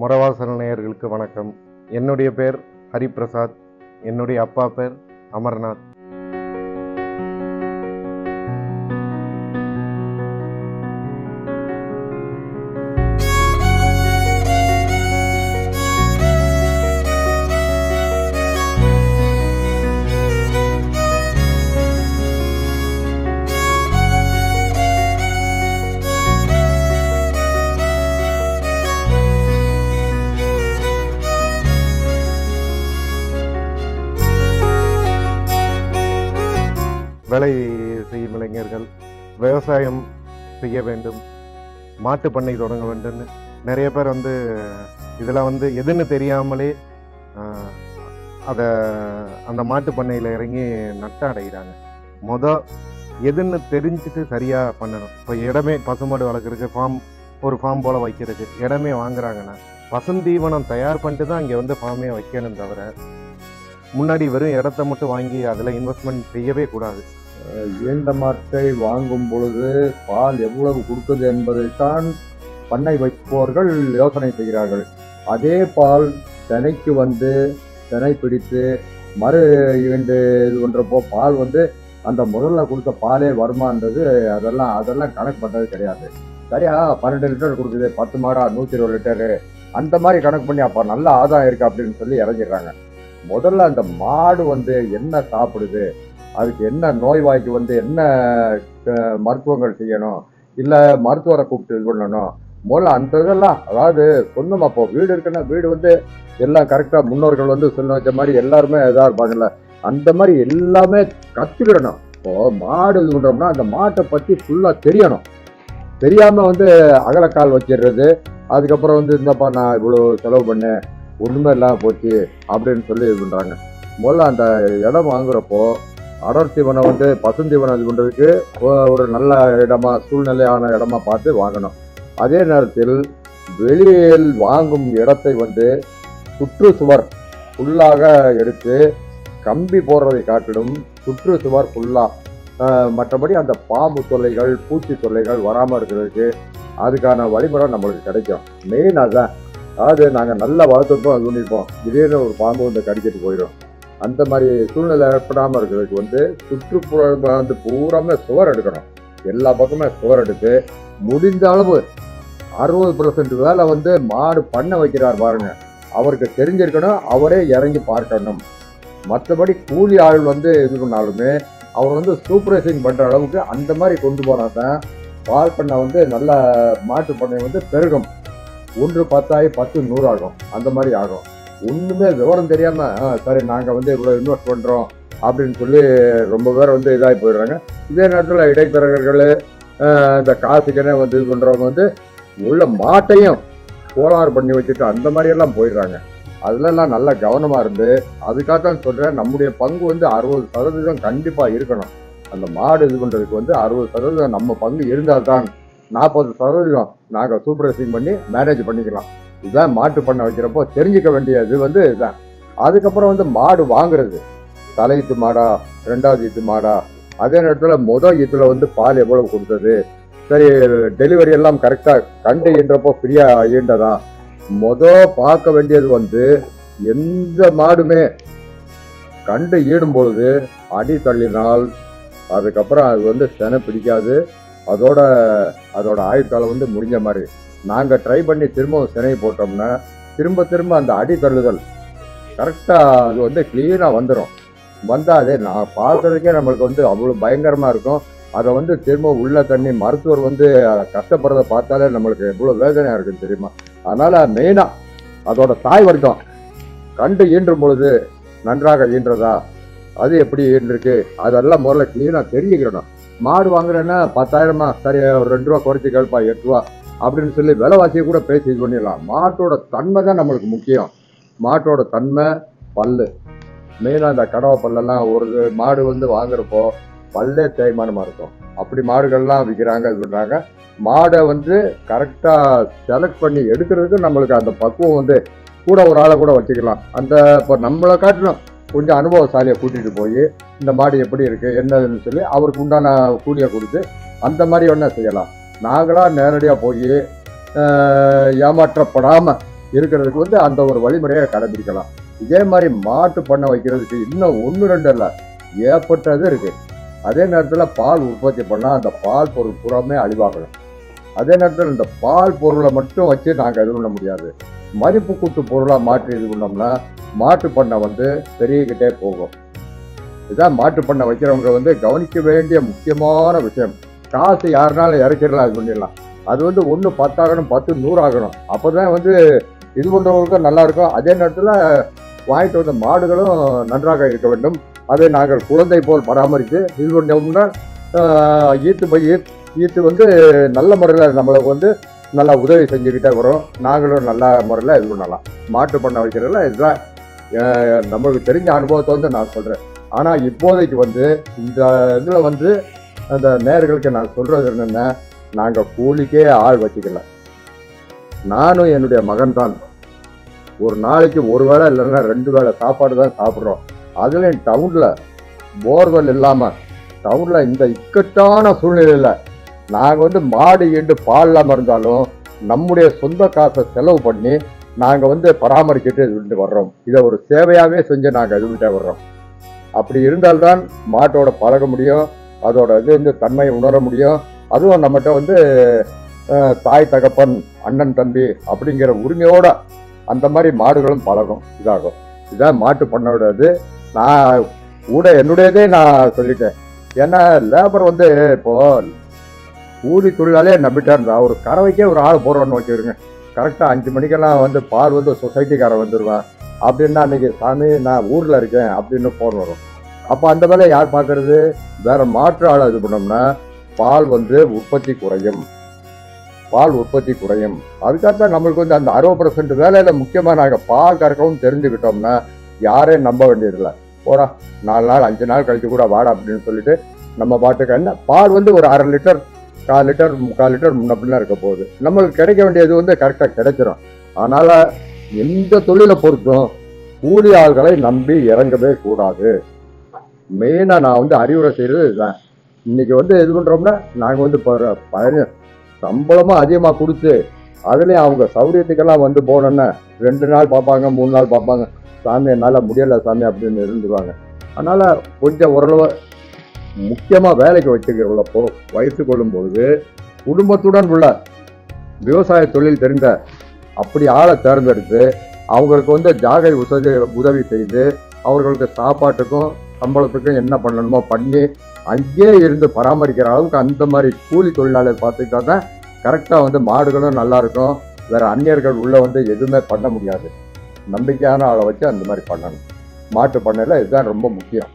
முறவாசல் நேயர்களுக்கு வணக்கம். என்னுடைய பேர் ஹரிபிரசாத். என்னுடைய அப்பா பேர் அமர்நாத். வேலை செய்யும் இளைஞர்கள் விவசாயம் செய்ய வேண்டும் மாட்டு பண்ணை தொடங்க வேண்டும்னு நிறைய பேர் வந்து இதில் வந்து எதுன்னு தெரியாமலே அதை அந்த மாட்டு பண்ணையில் இறங்கி நட்ட அடைகிறாங்க மொத எதுன்னு தெரிஞ்சுட்டு சரியாக பண்ணணும். இப்போ இடமே பசுமாடு வளர்க்குறதுக்கு ஃபார்ம் ஒரு ஃபார்ம் போல் வைக்கிறதுக்கு இடமே வாங்குறாங்கன்னா பசுந்தீவனம் தயார் பண்ணிட்டு தான் இங்கே வந்து ஃபார்மே வைக்கணும் தவிர முன்னாடி வெறும் இடத்த மட்டும் வாங்கி அதில் இன்வெஸ்ட்மெண்ட் செய்யவே கூடாது. ஈண்ட மாட்டை வாங்கும் பொழுது பால் எவ்வளவு கொடுக்குது என்பதைத்தான் பண்ணை வைப்பவர்கள் யோசனை செய்கிறார்கள். அதே பால் தினைக்கு வந்து தினை பிடித்து மறு ஈண்டு இது பண்ணுறப்போ பால் வந்து அந்த முதல்ல கொடுத்த பாலே வருமானது அதெல்லாம் அதெல்லாம் கணக்கு பண்ணுறது கிடையாது. சரியா? பன்னெண்டு லிட்டர் கொடுக்குது பத்து மாடா நூற்றி இருபது லிட்டரு. அந்த மாதிரி கணக்கு பண்ணி அப்போ நல்ல ஆதாயம் இருக்குது அப்படின்னு சொல்லி இறங்கிடுறாங்க. முதல்ல அந்த மாடு வந்து என்ன சாப்பிடுது? அதுக்கு என்ன நோய்வாய்க்கு வந்து என்ன மருத்துவங்கள் செய்யணும்? இல்லை மருத்துவரை கூப்பிட்டு இது பண்ணணும்? முதல்ல அந்த இதெல்லாம் அதாவது சொந்தமா அப்போ வீடு இருக்குன்னா வீடு வந்து எல்லாம் கரெக்டாக முன்னோர்கள் வந்து சொல்ல வச்ச மாதிரி எல்லாருமே இதாக இருப்பாங்கல்ல அந்த மாதிரி எல்லாமே கற்றுக்கிடணும் இப்போ மாடு இது பண்ணுறோம்னா அந்த மாட்டை பற்றி ஃபுல்லாக தெரியணும். தெரியாமல் வந்து அகலக்கால் வச்சிடுறது. அதுக்கப்புறம் வந்து இந்தப்பா நான் இவ்வளோ செலவு பண்ணேன். ஒன்றுமே இல்லாமல் போச்சு அப்படின்னு சொல்லி இது பண்ணுறாங்க முதல்ல அந்த இடம் வாங்குறப்போ அடர் தீவனம் வந்து பசுந்தீவனம் இது பண்ணுறதுக்கு ஒரு நல்ல இடமா சூழ்நிலையான இடமா பார்த்து வாங்கணும். அதே நேரத்தில் வெளியில் வாங்கும் இடத்தை வந்து சுற்றுச்சுவர் ஃபுல்லாக எடுத்து கம்பி போடுறதை காட்டிலும் சுற்றுச்சுவர் ஃபுல்லாக மற்றபடி அந்த பாம்பு தொல்லைகள் பூச்சி தொல்லைகள் வராமல் இருக்கிறதுக்கு அதுக்கான வழிமுறை நம்மளுக்கு கிடைக்கும். மெயின் அதுதான் அதாவது நாங்கள் நல்லா வளர்த்துருப்போம் அது பண்ணியிருப்போம் திடீர்னு ஒரு பாம்பு வந்து கடிச்சிட்டு போயிடும் அந்த மாதிரி சூழ்நிலை ஏற்படாமல் இருக்கிறதுக்கு வந்து சுற்றுப்புற வந்து பூராமே சுவர் எடுக்கணும். எல்லா பக்கமே சுவர் எடுத்து முடிந்த அளவு அறுபது பர்சன்ட் வேலை வந்து மாடு பண்ண வைக்கிறார் பாருங்க. அவருக்கு தெரிஞ்சிருக்கணும் அவரே இறங்கி பார்க்கணும். மற்றபடி கூலி ஆள் வந்து இது பண்ணாலுமே அவர் வந்து சூப்பர்வைசிங் பண்ணுற அளவுக்கு அந்த மாதிரி கொண்டு போனால் தான் பால் பண்ணை வந்து நல்ல மாட்டு பண்ணை வந்து பெருகும். ஒன்று பத்தாயி பத்து நூறு ஆகும் அந்த மாதிரி ஆகும். ஒன்றுமே விவரம் தெரியாமல் சரி நாங்கள் வந்து இவ்வளோ இன்வெஸ்ட் பண்ணுறோம் அப்படின்னு சொல்லி ரொம்ப பேர் வந்து இதாகி போயிடுறாங்க. இதே நேரத்தில் இடைத்தரகர்கள் இந்த காசுக்கனே வந்து இது பண்ணுறவங்க வந்து உள்ள மாட்டையும் கோளாறு பண்ணி வச்சுட்டு அந்த மாதிரியெல்லாம் போயிடுறாங்க. அதுலலாம் நல்லா கவனமாக இருந்து அதுக்காக தான் சொல்கிறேன் நம்முடைய பங்கு வந்து அறுபது சதவீதம் கண்டிப்பாக இருக்கணும். அந்த மாடு இது பண்ணுறதுக்கு வந்து அறுபது சதவீதம் நம்ம பங்கு இருந்தால் தான் நாற்பது சதவீதம் நாங்கள் சூப்பர்வைசிங் பண்ணி மேனேஜ் பண்ணிக்கலாம். இதுதான் மாட்டு பண்ண வைக்கிறப்போ தெரிஞ்சுக்க வேண்டியது வந்து இதுதான் அதுக்கப்புறம் வந்து மாடு வாங்குறது. தலை ஈத்து மாடா ரெண்டாவது ஈத்து மாடா. அதே நேரத்தில் முதல் ஈத்துல வந்து பால் எவ்வளவு கொடுத்தது? சரி டெலிவரி எல்லாம் கரெக்டாக கண்டு ஈன்றப்போ ஃப்ரீயாக ஈண்டதா? முத பார்க்க வேண்டியது வந்து எந்த மாடுமே கண்டு ஈடும் பொழுது அடி தள்ளினால் அதுக்கப்புறம் அது வந்து செனை பிடிக்காது. அதோட அதோட ஆயுட்காலம் வந்து முடிஞ்ச மாதிரி. நாங்கள் ட்ரை பண்ணி திரும்பவும் சினை போட்டோம்னா திரும்ப திரும்ப அந்த அடி தள்ளுதல் கரெக்டாக அது வந்து க்ளீனாக வந்துடும் வந்தால் அதே நான் பார்க்கறதுக்கே நம்மளுக்கு வந்து அவ்வளோ பயங்கரமாக இருக்கும். அதை வந்து திரும்ப உள்ள தண்ணி மருத்துவர் வந்து கஷ்டப்படுறத பார்த்தாலே நம்மளுக்கு எவ்வளோ வேதனையாக இருக்குன்னு தெரியுமா? அதனால் மெயினாக அதோட தாய் வர்க்கம் கண்டு ஈன்றும் பொழுது நன்றாக ஈன்றதா? அது எப்படி ஈன்றிருக்கு? அதெல்லாம் முதல்ல க்ளீனாக தெரிஞ்சுக்கிறணும் மாடு வாங்குறேன்னா பத்தாயிரமா? சரி ஒரு ரெண்டு ரூபா குறைச்சி கேட்பா எட்டு ரூபா. அப்படின்னு சொல்லி விலைவாசியை கூட பேசி இது பண்ணிடலாம். மாட்டோட தன்மை தான் நம்மளுக்கு முக்கியம். மாட்டோட தன்மை பல்லு. மெயினாக இந்த கடவை பல்லெல்லாம் ஒரு மாடு வந்து வாங்குறப்போ பல்லே தேய்மானமாக இருக்கும். அப்படி மாடுகள்லாம் விற்கிறாங்க இது பண்ணுறாங்க மாடை வந்து கரெக்டாக செலக்ட் பண்ணி எடுக்கிறதுக்கு நம்மளுக்கு அந்த பக்குவம் வந்து கூட ஒரு ஆளை கூட வச்சுக்கலாம். அந்த இப்போ நம்மளை காட்டிலும் கொஞ்சம் அனுபவசாலியை கூட்டிகிட்டு போய் இந்த மாடு எப்படி இருக்குது என்னதுன்னு சொல்லி அவருக்கு உண்டான கூலியை கொடுத்து அந்த மாதிரி ஒன்றா செய்யலாம். நாங்களாக நேரடியாக போய் ஏமாற்றப்படாமல் இருக்கிறதுக்கு வந்து அந்த ஒரு வழிமுறையை கடைபிடிக்கலாம். இதே மாதிரி மாட்டு பண்ணை வைக்கிறதுக்கு இன்னும் ஒன்று ரெண்டு இல்லை ஏற்பட்டது இருக்குது அதே நேரத்தில் பால் உற்பத்தி பண்ணால் அந்த பால் பொருள் புறமே அழிவாகணும். அதே நேரத்தில் இந்த பால் பொருளை மட்டும் வச்சு நாங்கள் இது பண்ண முடியாது. மதிப்பு கூட்டு பொருளாக மாற்றி இது பண்ணோம்னா மாட்டு பண்ணை வந்து பெருகிக்கிட்டே போகும். இதான் மாட்டு பண்ணை வைக்கிறவங்க வந்து கவனிக்க வேண்டிய முக்கியமான விஷயம். காசு யாருனாலும் இறக்கிடலாம் இது பண்ணிடலாம். அது வந்து ஒன்று பத்தாகணும் பத்து நூறாகணும். அப்போ தான் வந்து இது பண்ணுறவங்களுக்கும் நல்லாயிருக்கும் அதே நேரத்தில் வாங்கிட்டு வந்த மாடுகளும் நன்றாக இருக்க வேண்டும். அதை நாங்கள் குழந்தை போல் பராமரித்து இது பண்ணோம்னா ஈத்து போய் ஈத்து வந்து நல்ல முறையில் நம்மளுக்கு வந்து நல்லா உதவி செஞ்சுக்கிட்டே வரும். நாங்களும் நல்ல முறையில் இது பண்ணலாம். மாட்டு பண்ணை வைக்கிறதுல இதுதான் நம்மளுக்கு தெரிஞ்ச அனுபவத்தை வந்து நான் சொல்கிறேன் ஆனால் இப்போதைக்கு வந்து இந்த இதில் வந்து அந்த நேர்களுக்கு நான் சொல்கிறது என்னென்னா நாங்கள் கூலிக்கே ஆள் வச்சுக்கல. நானும் என்னுடைய மகன் தான். ஒரு நாளைக்கு ஒரு வேளை இல்லைன்னா ரெண்டு வேளை சாப்பாடு தான் சாப்பிட்றோம். அதுலேயும் டவுனில் போர்வெல் இல்லாமல் டவுனில் இந்த இக்கட்டான சூழ்நிலையில் நாங்கள் வந்து மாடு ஈண்டு பால் இல்லாமல் இருந்தாலும் நம்முடைய சொந்த காசை செலவு பண்ணி நாங்கள் வந்து பராமரிச்சுட்டு இது வர்றோம். இதை ஒரு சேவையாகவே செஞ்சு நாங்கள் இது பண்ணிட்டு வர்றோம். அப்படி இருந்தால்தான் மாட்டோட பழக முடியும். அதோட இது வந்து தன்மையை உணர முடியும். அதுவும் நம்மகிட்ட வந்து தாய் தகப்பன் அண்ணன் தம்பி அப்படிங்கிற உரிமையோட அந்த மாதிரி மாடுகளும் பழகும். இதாகும். இதான் மாட்டு பண்ணோட இது. நான் கூட என்னுடையதே நான் சொல்லிட்டேன். ஏன்னா லேபர் வந்து இப்போ கூலி தொழிலாலே நம்பிட்டா இருந்தா ஒரு கறவைக்கே ஒரு ஆள் போடுறோன்னு வச்சுருங்க கரெக்டாக அஞ்சு மணிக்கெல்லாம் வந்து பால் வந்து சொசைட்டிக்காரன் வந்துடுவேன் அப்படின்னா அன்னைக்கு சாமி நான் ஊரில் இருக்கேன் அப்படின்னு ஃபோன் வரும். அப்போ அந்த வேலையை யார் பார்க்கறது வேற மாற்று ஆளை இது பண்ணோம்னா பால் வந்து உற்பத்தி குறையும். பால் உற்பத்தி குறையும். அதுக்காகத்தான் நம்மளுக்கு வந்து அந்த அறுபது பர்சன்ட் வேலையில் முக்கியமாக நாங்கள் பால் கறக்கவும் தெரிஞ்சுக்கிட்டோம்னா யாரையும் நம்ப வேண்டியதில்லை. போடா நாலு நாள் அஞ்சு நாள் கழித்து கூட வாடா அப்படின்னு சொல்லிட்டு நம்ம பாட்டுக்கு என்ன? பால் வந்து ஒரு அரை லிட்டர் கால் லிட்டர் முக்கால் லிட்டர் முன்ன பின்ன இருக்க போகுது. நம்மளுக்கு கிடைக்க வேண்டியது வந்து கரெக்டாக கிடைச்சிரும். அதனால் எந்த தொழிலை பொறுத்தும் கூலி ஆள்களை நம்பி இறங்கவே கூடாது. மெயினாக நான் வந்து அறிவுரை செய்கிறது இதுதான். இன்னைக்கு வந்து இது பண்ணுறோம்னா நாங்கள் வந்து பயணம் பதின சம்பளமாக அதிகமாக கொடுத்து அதுலேயும் அவங்க சௌரியத்துக்கெல்லாம் வந்து போனோன்னா ரெண்டு நாள் பார்ப்பாங்க மூணு நாள் பார்ப்பாங்க. சாமி என்னால் முடியலை சாமி அப்படின்னு இருந்துருவாங்க. அதனால் கொஞ்சம் ஓரளவு முக்கியமாக வேலைக்கு வச்சுக்கிறப்போ வயசு கொள்ளும்பொழுது குடும்பத்துடன் உள்ள விவசாய தொழில் தெரிந்த அப்படி ஆளை தேர்ந்தெடுத்து அவங்களுக்கு வந்து ஜாகை உதவி உதவி செய்து அவர்களுக்கு சாப்பாட்டுக்கும் சம்பளத்துக்கும் என்ன பண்ணணுமோ பண்ணி அங்கேயே இருந்து பராமரிக்கிற அளவுக்கு அந்த மாதிரி கூலி தொழிலாளர் பார்த்துக்கிட்டா தான் கரெக்டாக வந்து மாடுகளும் நல்லா இருக்கும். அந்நியர்கள் உள்ளே வந்து எதுவுமே பண்ண முடியாது. நம்பிக்கையான ஆளை வச்சு அந்த மாதிரி பண்ணணும். மாட்டு பண்ணையில் இதுதான் ரொம்ப முக்கியம்.